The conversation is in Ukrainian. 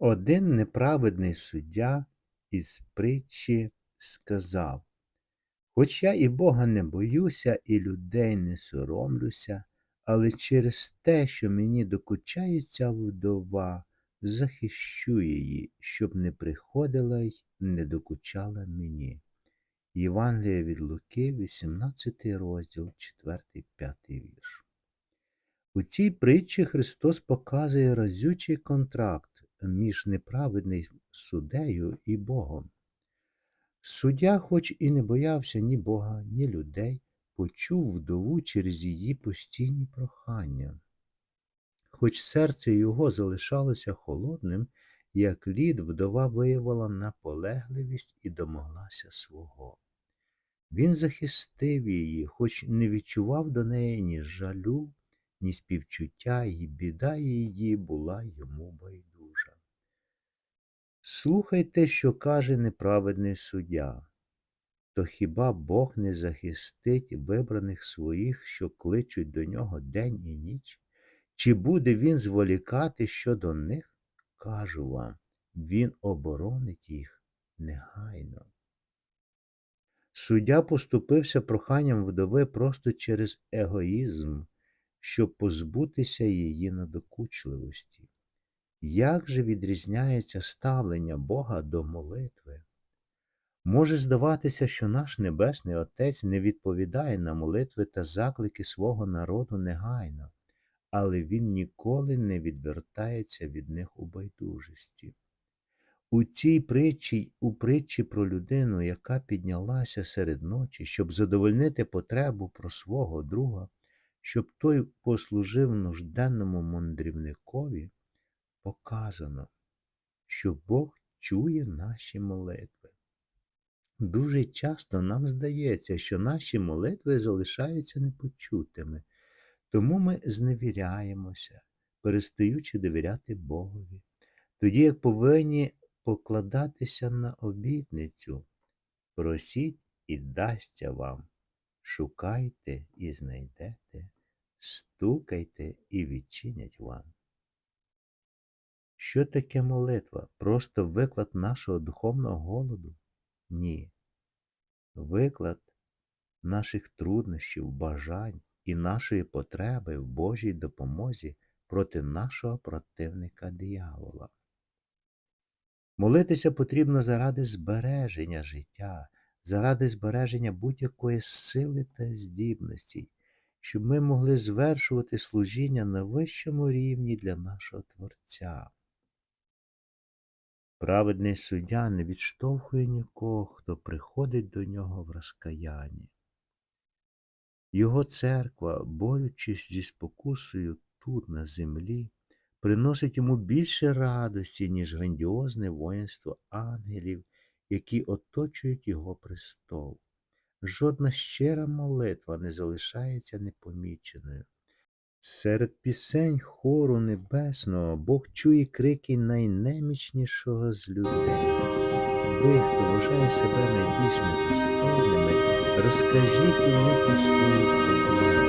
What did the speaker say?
Один неправедний суддя із притчі сказав Хоч я і Бога не боюся, і людей не соромлюся, але через те, що мені докучає ця вдова, захищу її, щоб не приходила й не докучала мені. Євангелія від Луки, 18 розділ, 4-5 вірш. У цій притчі Христос показує разючий контракт між неправедним суддею і Богом. Суддя, хоч і не боявся ні Бога, ні людей, почув вдову через її постійні прохання. Хоч серце його залишалося холодним, як лід, вдова виявила наполегливість і домоглася свого. Він захистив її, хоч не відчував до неї ні жалю, ні співчуття, і біда її була йому байдужа. Слухайте, що каже неправедний суддя. То хіба Бог не захистить вибраних своїх, що кличуть до нього день і ніч? Чи буде він зволікати щодо них? Кажу вам, він оборонить їх негайно. Суддя поступився проханням вдови просто через егоїзм, щоб позбутися її надокучливості. Як же відрізняється ставлення Бога до молитви? Може здаватися, що наш Небесний Отець не відповідає на молитви та заклики свого народу негайно, але Він ніколи не відвертається від них у байдужості. У цій притчі, у притчі про людину, яка піднялася серед ночі, щоб задовольнити потребу про свого друга, щоб той послужив нужденному мандрівникові, показано, що Бог чує наші молитви. Дуже часто нам здається, що наші молитви залишаються непочутими, тому ми зневіряємося, перестаючи довіряти Богові, тоді як повинні покладатися на обітницю. Просіть і дасться вам, шукайте і знайдете, стукайте і відчинять вам. Що таке молитва? Просто виклад нашого духовного голоду? Ні. Виклад наших труднощів, бажань і нашої потреби в Божій допомозі проти нашого противника диявола. Молитися потрібно заради збереження життя, заради збереження будь-якої сили та здібності, щоб ми могли звершувати служіння на вищому рівні для нашого Творця. Праведний суддя не відштовхує нікого, хто приходить до нього в розкаянні. Його церква, борючись зі спокусою тут, на землі, приносить йому більше радості, ніж грандіозне воїнство ангелів, які оточують його престол. Жодна щира молитва не залишається непоміченою. Серед пісень хору небесного Бог чує крики найнемічнішого з людей. Ви, хто вважає себе найбільш недостойними, розкажіть йому. Ви